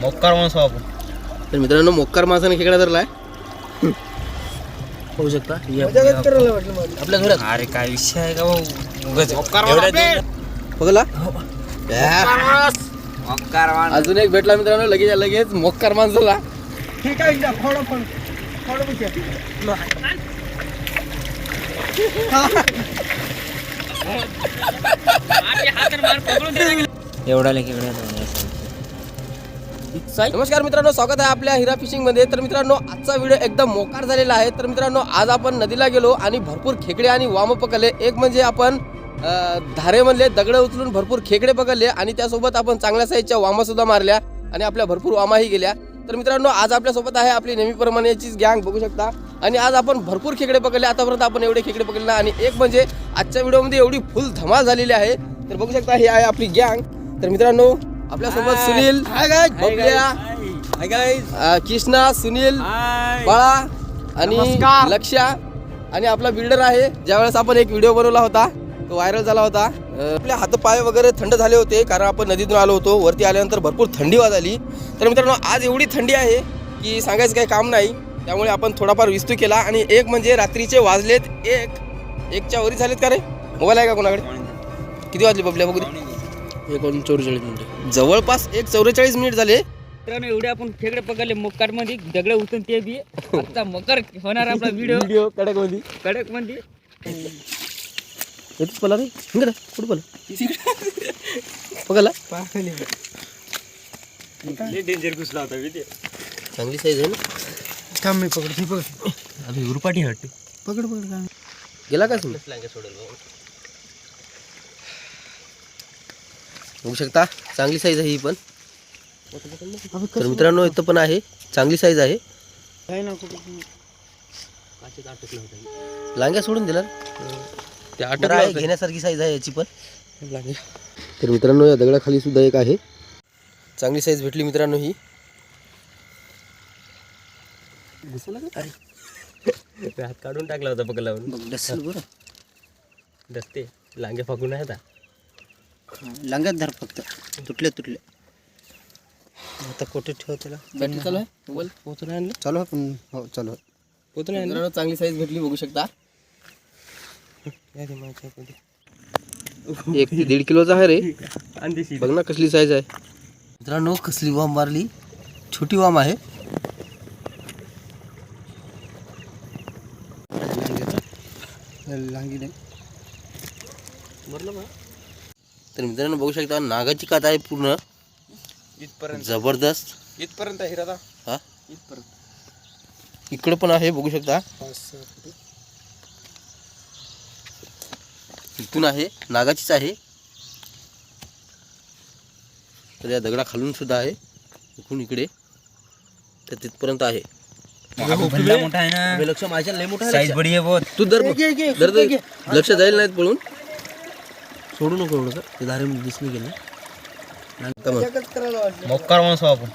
मोकार माणूस. आपण तर मित्रांनो मोक्कार माणसाने खेकडा धरलाय होऊ शकता. आपल्या घरात अरे काय विषय आहे का भाऊ उगाच एवढ्या दूर- बघला? अजून एक भेटला मित्रांनो लगेच लगेच मोक्कार माणसाला. एवढा साई नमस्कार मित्रांनो स्वागत आहे आपल्या हिरा फिशिंगमध्ये तर मित्रांनो आजचा व्हिडिओ एकदम मोकार झालेला आहे. तर मित्रांनो आज आपण नदीला गेलो आणि भरपूर खेकडे आणि वाम पकडले. एक म्हणजे आपण धारे धारेमधले दगड उचलून भरपूर खेकडे पकडले आणि त्यासोबत आपण चांगल्या साईजच्या वामा सुद्धा मारल्या आणि आपल्या भरपूर वामाही गेल्या. तर मित्रांनो आज आपल्यासोबत आहे आपली नेहमीप्रमाणेचीच गँग बघू शकता. आणि आज आपण भरपूर खेकडे पकडले. आतापर्यंत आपण एवढे खेकडे पकडले आणि एक म्हणजे आजच्या व्हिडिओमध्ये एवढी फुल धमाल झालेली आहे. तर बघू शकता हे आहे आपली गँग तर मित्रांनो आपल्यासोबत सुनील. बबल्या, कृष्णा सुनील बाळा आणि लक्ष्या आणि आपला बिल्डर आहे. ज्यावेळेस आपण एक व्हिडिओ बनवला होता तो व्हायरल झाला होता. आपले हातपाय वगैरे थंड झाले होते कारण आपण नदीतून आलो होतो. वरती आल्यानंतर भरपूर थंडी वाजली. तर मित्रांनो आज एवढी थंडी आहे की सांगायचं काही काम नाही. त्यामुळे आपण थोडाफार विस्तू केला. आणि एक म्हणजे रात्रीचे वाजलेत एक. एकच्या वरी झालेत का रे? मोबाईल आहे का कोणाकडे? किती वाजले बबल्या? बघू दे. एकोण चौवेचाळीस मिनिटं जवळपास एक चौवेचाळीस मिनिट झाले. मित्रांनो एवढे आपण खेकडे पकडले मोकारमध्ये दगड उचलून ते बी. आता मकर होणार आपला व्हिडिओ व्हिडिओ कडकमध्ये कडकमध्ये येतच पला रे इकडे कुठं पला? पकडला? डेंजर घुसला होता मी ते. चांगली साईज आहे ना? थांब मी पकड मी पकड अभि उरपाटी हट. पकड पकड का गेला का सोडेल बघू शकता चांगली साईज आहे ही पण. तर मित्रांनो इथं पण आहे. चांगली साईज आहे. लांग्या सोडून दिला ते आहे घेण्यासारखी साईज आहे याची पण. तर मित्रांनो या दगडाखाली सुद्धा एक आहे. चांगली साईज भेटली मित्रांनो ही. हात काढून टाकला होता पकडला बरं. दसते लांगे फाकून आहे आता. लांगात धर फक्त. तुटले तुटले. आता कोठे ठेव त्याला? बॅटरी चालू आहे? मोबाईल पोहोचून आणलं? चालू आहे पण हो चालू आहे. पोहोचून आणलं? चांगली साईज भेटली बघू शकता. एक ते दीड किलोचा आहे रे. बघ ना कसली साईज आहे. मित्रांनो कसली वाम मारली. छोटी वाम आहे. लांगी नाही तर मित्रांनो बघू शकता नागाची कात आहे पूर्ण. इथपर्यंत. जबरदस्त. इथपर्यंत आहे हिरादा हा? इथपर्यंत. इकडं पण आहे बघू शकता. इथून आहे नागाचीच आहे. तर या दगडा खालून सुद्धा आहे इकडून इकडे. तर तिथपर्यंत आहे. भल्ला मोठा आहे ना. अबे, लक्ष माझ्या लय मोठा आहे साईज लक्ष. बडी आहे बहुत. तू दर दर दर. लक्ष जाईल नाहीत पळून. सोडू नको एवढं ते धारे दिसली गेलं. मोकार माणूस आपण.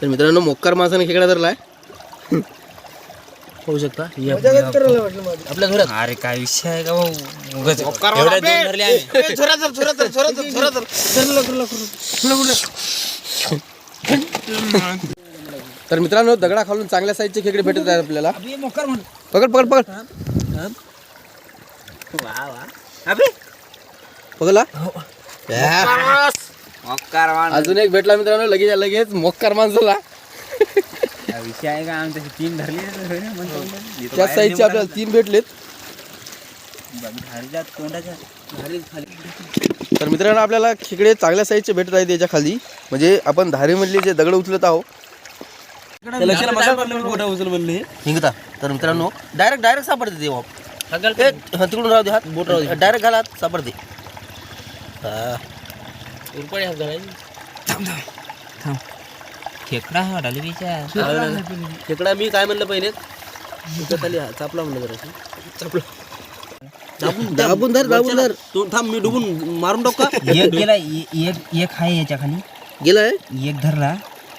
तर मित्रांनो मोक्कार माणसाने खेकडा धरलाय. होऊ शकता. हे आपल्या घरात अरे काय विषय आहे का भाऊ? उगाच एवढ्या धरले तर मित्रांनो दगडा खालून चांगल्या साईजचे खेकडे भेटत आहेत आपल्याला. पकड पकड पकड. पकडला या. मोकार अजून एक भेटला मित्रांनो लगेच लगेच मोक्कार माणसाला विषय आहे का? आमच्या तीन धरले त्या साईजचे आपल्याला तीन भेटलेत. तर मित्रांनो आपल्याला खेकडे चांगल्या साईजचे भेटत आहेत याच्या खाली. म्हणजे आपण धारेमधले जे दगड उचलत आहोत हिंगता. तर मित्रांनो डायरेक्ट डायरेक्ट सापडते ते हा, तिकडून राहू दे हात. बोट राहू दे. डायरेक्ट घाला हात, सापडते हा. थांब खेकडा हा डाली बिचार खेकडा मी काय म्हणलं पहिले? त्याच्याखाली हा- चापला म्हणलं जरा दाबून धर दाबून धर. तू थांब मी डुबून मारून टाकू का? एक गेला ए- एक एक आहे याच्या खाली. गेलाय एक धरला.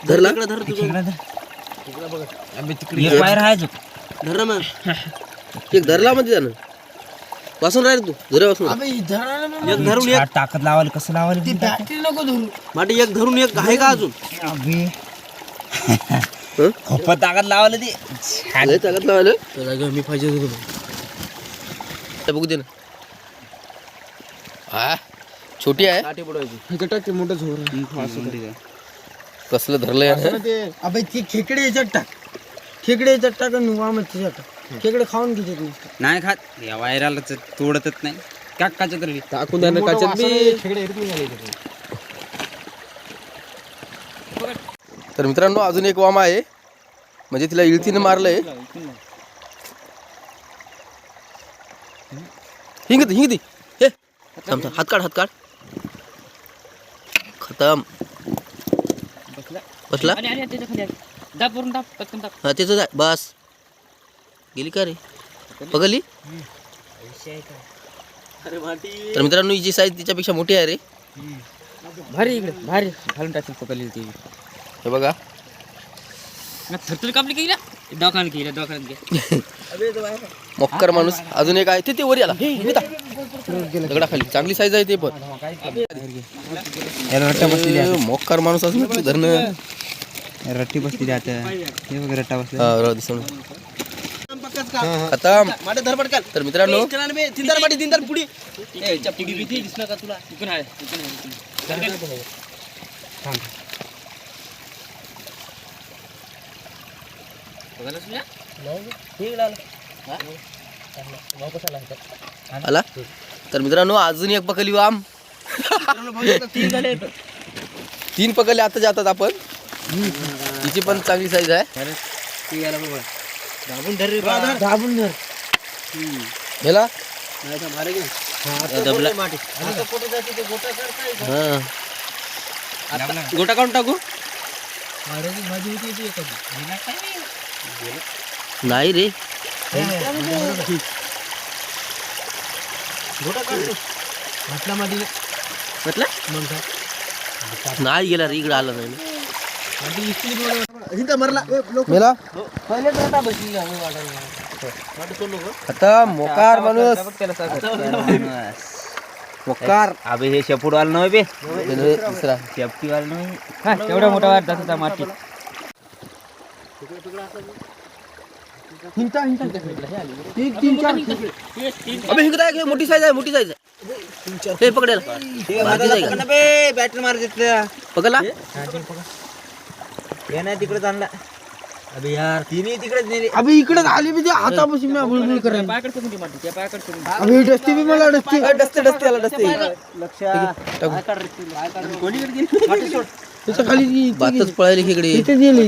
धरला? धर एक खेकडा धर. एक बाहेर आहे जो धर ना मग. एक धरला मध्ये जाणं वासून राहील तू? धरे वासून एक धरून एक. ताकद लावायला कसं लावायला माटी एक धरून एक आहे का अजून? अबे. हं? खूप ताकद लावायला ते. लय ताकद लावायला? त्याला घेऊन मी पाहिजे होतो ते बघू दे ना. हा छोटी आहे. काठी बुडवायची. कसलं धरलं यार? अबे ते खेकडे याच्यात टाक. खेकडे याच्यात टाक आणि वामत त्याच्यात टाक. खेकडे खाऊन घेतात नुसतं नाही खात. या वायराला तर तोडतच नाही. काकाच्या तरी. टाकून द्या ना काच्यात मी तर मित्रांनो अजून एक वामा आहे. म्हणजे तिला इळतीनं मारलंय. हिंग ती हिंग ती हे थांब थांब. हात काढ हात काढ. खतम. बसला. त्याच्याखाली आहे. दाब वरून दाब पटकन दाब. हा त्याचं जाय बस. गेली का रे? पगली? तर मित्रांनो हिची साईज तिच्यापेक्षा मोठी आहे रे. भारी इकडे भारी. घालून टाकून पकडली ती. हे बघा. थरथर कापली मक्कर माणूस. अजून एक आहे. ते ते वर आला दगडाखाली चांगली साईज आहे ते पण. मक्कर माणूस अजून धरणं? रट्टी बसलेली आता. हे बघ रट्टा बसली हा, राहू दे सोडून. खतम तर मित्रांनो. आला? तर मित्रांनो अजून एक पकली वाम तीन पकडले आता जातात आपण. तिची पण चांगली साईज आहे. दाबून धर रे बा. दाबून धर हेला नाही तर मारे घे. दबला. माटी. आता कुठं जाते ते गोटा? हा. काढून टाकू? नाही? रे. गोटा म्हटलं नाही गेला रे इकडे आला नाही हिंदा मरला. मेला? पहिले तर बसली खतम मोकार माणूस. मोकार. अबे हे शेपूट वाला नव्हे बे. हे दुसरा. शेपटी वाला नव्हे. एवढा मोठा वाट जात होता माती हिंता हिंता तीन तीन चार. खेकडे. अबे हिंगत आहे मोठी साईज आहे मोठी साईज आहे. हे पकडेला? बॅटरी मार घेतल्या पकडला? हे नाही तिकडे आणला अबे यार तिन्ही तिकडेच नेले. अबे इकडे आली बी ते हातापासून मी बुलबुल करून त्या अबे डस्ती बी मला डस्ती डसते डसते आला डसते त्याच्याखाली ती- ती बातच पळायली इथे गेली इथे गेली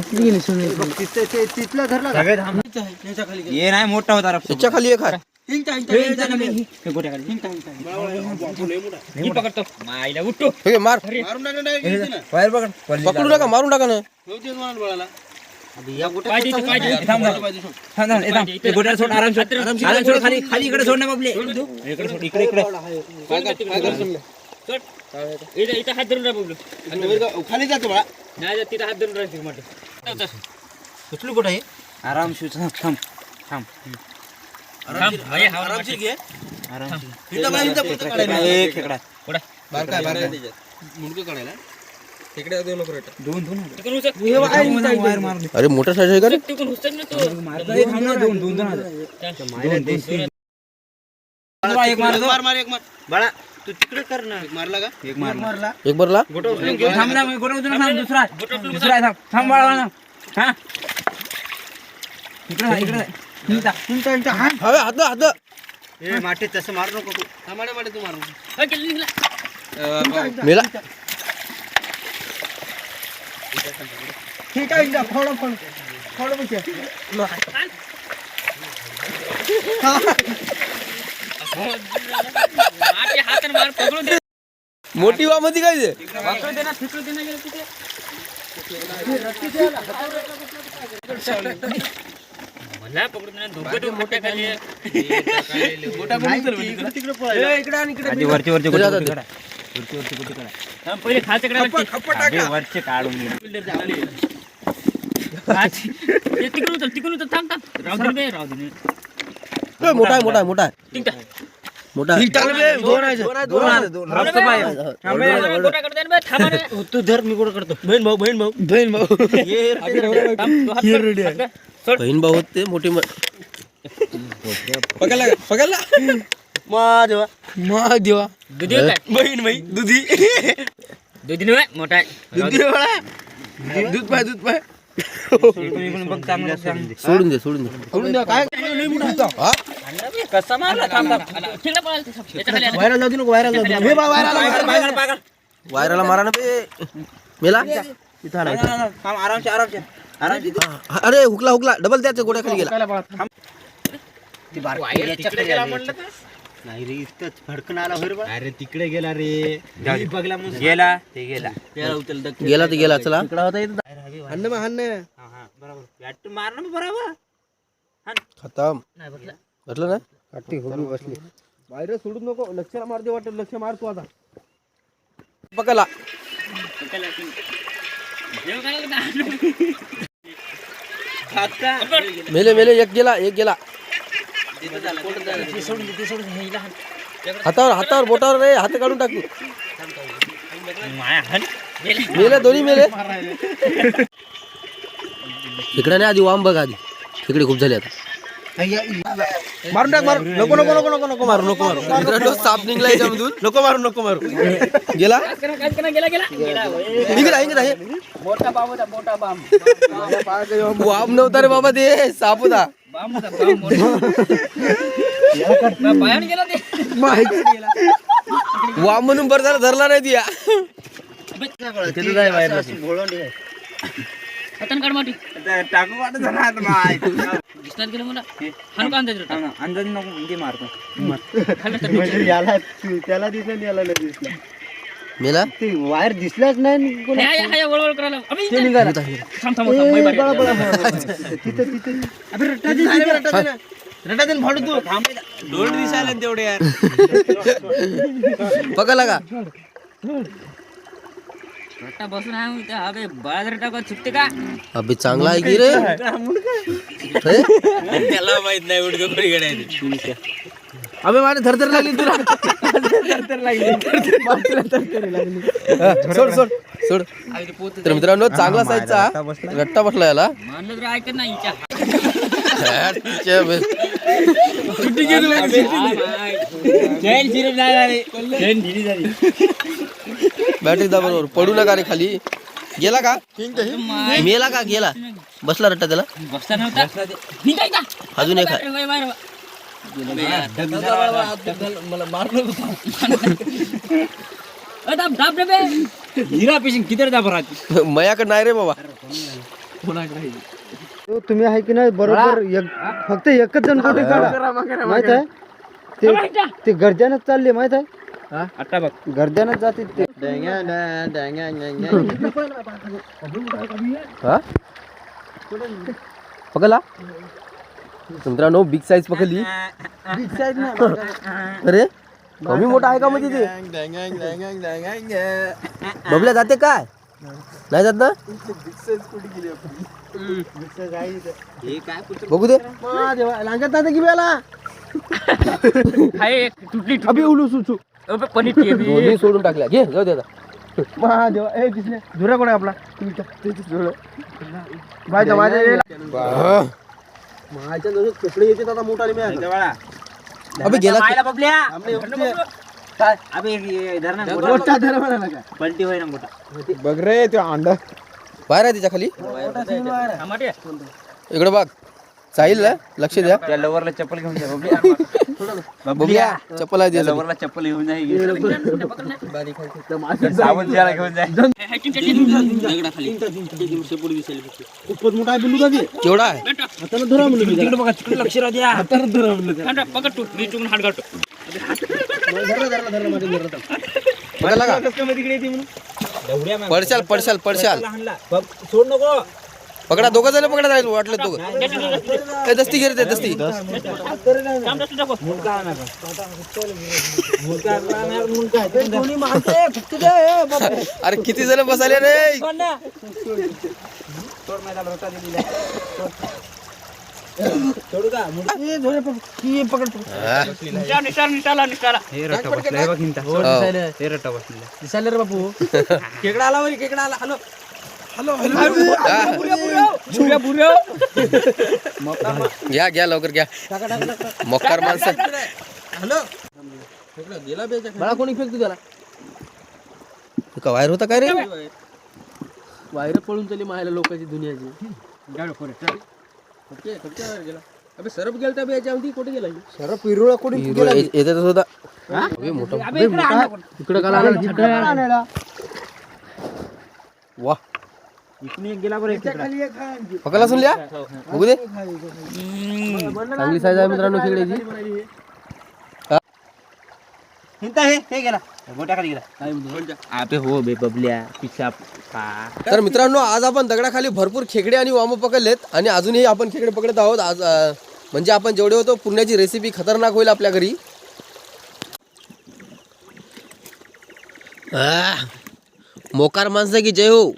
हे नाही मोठा होता रे त्याच्याखाली एक मी. पकडतो उठतो हे मार. मारून ना. बाहेर पकड. पकडू नका मारून टाका ना. तुम्हाला बळाला. खाली खाली इकडे सोड ना इकडे इकडे इकडे. इथं हात धरून राहा खाली जातो बाळा. नाही जात तिथं हात धरून राहायचं म्हटलं कुठली कुठं आहे? आराम शूज थांब थांब थांब. आरामशीर हा, घे. आराम हिंदा बाळा, हिंदा पुढचं काढायला. मुंडकं मारली. अरे मोठा साईज आहे का रे? थांब मार मार एक मार बाळा तू तिकडे कर ना. एक मारला का? एक मारला. एक भरला? थांब ना गोटा उचलून थांब दुसरा. दुसरा थांब थांब बाळा बाळा. हा? इकडे इकडे. हिंता. हिंता हिंता हा हवे हात हात ए माटे तसं मारू नको तू हा, माटे माटे तू मारू नको. हा, गेली निघाला. मेला हिंता हिंता फोडो फोड फोडो मला पकडून नाही, दोघं तो मोठ्या खाली आहे. आधी वरचे वरचे काढा. वरचे वरचे काढा. हा, पहिले कडे वरचे काढून तिकडून उचल तिकडून उचल. थांब थांब. राहू दे राहू मोठा आहे मोठा आहे मोठा आहे. ठीक आहे. तू धर मी कुठं करतो बहीण भाऊ बहीण भाऊ. बहीण भाऊ. तू. बहीण भाऊ होते मोठी म- पकडला का? पकडला? मा देवा मा देवा दुधी बहीण भाई दुधी. दुधी नाही, मोठा आहे. राहू दे. दूध पाय दूध पाय. सोडून दे सोडून दे. सोडून द्या काय? हा? कसा मारला? थांब ते. व्हायरल जाऊ दे नको व्हायरल जाऊ दे व्हायरल वायराला मारा ना बे. मेला? इथं आला, इथं. अरे हुकला हुकला. डबल त्याच्या गोड्या खाली गेला नाही रे फडकन आला. अरे तिकडे गेला रे. बघला गेला. ते गेला. गेला तर. गेला चला. हाण मग हा, हा, बरोबर. बॅट मार ना मग बरोबर खतम. नाही बघला. म्हटलं ना? होगी बसली. बाहेर सोडून नको. लक्षला मार दे वाटत लक्ष मार तू आता. पकडला त्याला ती- जेव काय लागलं? मेले मेले एक गेला एक गेला. हातावर हातावर बोटावर रे हात काढून टाकू. मेले दोन्ही मेले. इकडे नाही आधी वाम बघ आधी. तिकडे खूप झाले आता. मारून टाक मारू नको नको नको नको नको मारू नको मारू. मित्रांनो साप निघला याच्यामधून नको मारू नको मारू. गेला. निघला निघला हे. मोठा बाम होता मोठा बाम वाम नव्हता रे बाबा ते साप होता बाम होता बाम मोठा. बा- बाहेर गेला ते वाम म्हणून बरं झालं धरला नाही दिया. हातानं काढ माटी टाकू वाटत. दिसणार गेलं मला? अंदाज थांब ना, अंदाज नको ते मारतो. डोक्यात. याला त्याला दिसलं याला नाही दिसलं. मेला? ते वायर दिसलाच नाही वळवळ करायला. अबे, इथे. थांब थांब थांब मै बारी. तिथे फाडू तू. दिसायला तेवढे यार. पकडला का? रट्टा बसून आहे मग इथे. अबे बाजार टाका चुकते का? अबे चांगला आहे की रे? हे? त्याला माहीत नाही उडकं कोणी गड्या अबे माझे थरथर लागली तुला. सोड सोड सोड. तर मित्रांनो चांगला साईजचा रट्टा बसला याला. म्हणलं तर ऐकत नाही झाली. बॅटरी दाबावर पडू नका रे खाली. गेला का? मेला का? गेला. बसला रट्टा त्याला. अजून एक. हिरा किती दाब राहते. मयाकडे नाही रे बाबा. तो तुम्ही आहे की नाही बरोबर एक- फक्त एकच जण कुठे काढा. माहीत आहे? ते ते गर्द्यानच चालले माहीत आहे? गर्द्यानच जाते ते. पकडला? मित्रांनो बिग साईज पकडली. अरे कमी मोठा आहे का म्हणजे ते? बबल्या जाते काय? नाही जात ना? बघू दे. लागत नाही की बेला हाय, एक तुटली अबे उलू सुचू पनीर. दोन्ही सोडून टाकल्या. घे जाऊ दे आता. महादेवा ए दिसले. धुरा कोण आहे आपला? माझ्या माझ्या कपडे येते आता मोठा अबे गेला बबल्या. हे पलटी होय ना मोठा. बघ रे तो अंडा. बाहेर आहे तिच्या खाली. इकडे बघ. साहिल ना लक्ष द्या. त्या लवरला चप्पल घेऊन जा बबल्या चप्पल आहे त्या लवरला चप्पल घेऊन जा हे पकड ना. साबण त्याला घेऊन जा. केवढा आहे? तिकडे बघा तिकडे लक्ष राहू द्या धरा म्हणलं पकड तू मी चुकून हात घालतो पडशाल पडशाल पडशाल. सोड नको. पकडा दोघं जण पकडा राहील वाटलं दोघं. ए, दस्ती घेते दस्ती. अरे किती जण बसाले रे. दिसायला रे बापू. केकडा आला वरी केकडा आला. हॅलो. घ्या घ्या लवकर घ्या. मक्कार माणसं. मला कोणी फेकतो त्याला? तू का वायर होता काय रे? वायर. पळून चालली मायला लोकांची दुनियाची. अबे सरप गेलता बे याच्यामध्ये कुठे गेला? सर पिरुळा कोणी येतात होता अबे मोठा इकडे काला वा. इकडून एक गेला बरं एक केकडा. पकडला सुन लिया बघू दे. चांगली साईज आहे मित्रांनो खेकड्याची हिंता हे हे गेला. गोट्या खाली गेला अबे हो बे बबल्या पिसा पा. तर मित्रांनो आज आपण दगडाखाली भरपूर खेकडे आणि वाम पकडलेत आणि अजूनही आपण खेकडे पकडत आहोत. आज अं, म्हणजे आपण जेवढे होतो पुण्याची रेसिपी खतरनाक होईल आपल्या घरी. आह, मोकार माणसं की जय हो.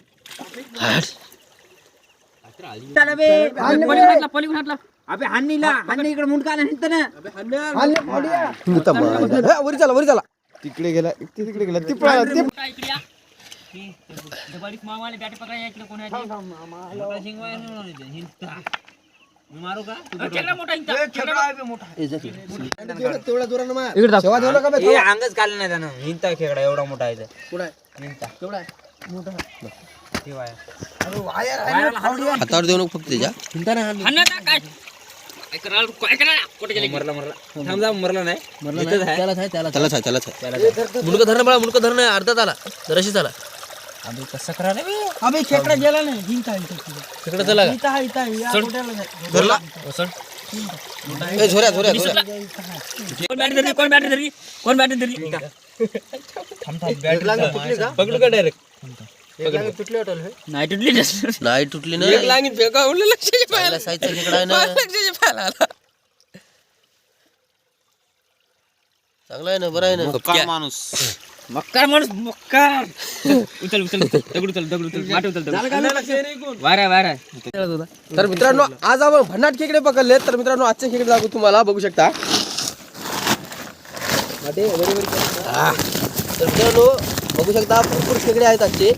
अबे हानीला हानी इकडे मुंडका आला ना. हा, वरी चला वरी चला. तिकडे गेला ते तिकडे गेला. ती पळाला ते काय इकडे या. दबाडीत मामाले बॅट पकडायला इकडे कोण आहे मारू का? खेकडा मोठा इंचा तेवढा जोरानं मार इकडे दाखव. हे अंगच काढलं नाही त्यानं. हिंता खेकडा एवढा मोठा आहे? हिंता केवढा आहे? हातावर देऊ नको फक्त त्याच्या हाणा टाक, काय? काय करा काय करा कुठे गेले? मरला मरला. थांब जा मरला नाही. इथंच आहे. त्यालाच आहे त्यालाच आहे. त्यालाच आहे. मुलगा धरणं बाळा मुलगा धरणं अर्धा आला जराशी झाला. अबे कसं करायला बे अबे खेकडा गेला नाही. तिकडे चला धरला. ए झोऱ्या झोऱ्या झोऱ्या. कोण बॅट धरली? कोण बॅट धरली? कोण बॅट धरली? पकडू का? डायरेक्ट नाही तुटली नाही तुटली ना. एक लागीन फेका उडलं लक्षाच्या पायाला साईजचा खेकडा आहे ना. लक्षाच्या पायाला आला. चांगला आहे ना बरं आहे ना. माणूस. मक्कार माणूस मक्कार. उचल उचल दगड उचल दगड उचल. माटे उचल वारा वारा. तर मित्रांनो आज आपण भन्नाट खेकडे पकडले. तर मित्रांनो आजचे खेकडे दाखवू तुम्हाला बघू शकता. तर मित्रांनो बघू शकता भरपूर खेकडे आहेत आजचे.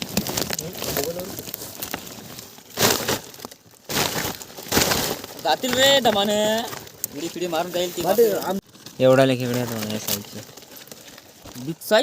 जातील रे दमाने उडी फिडी मारून जाईल ती एवढा खेकडे आहेत साईडचे बिग साईज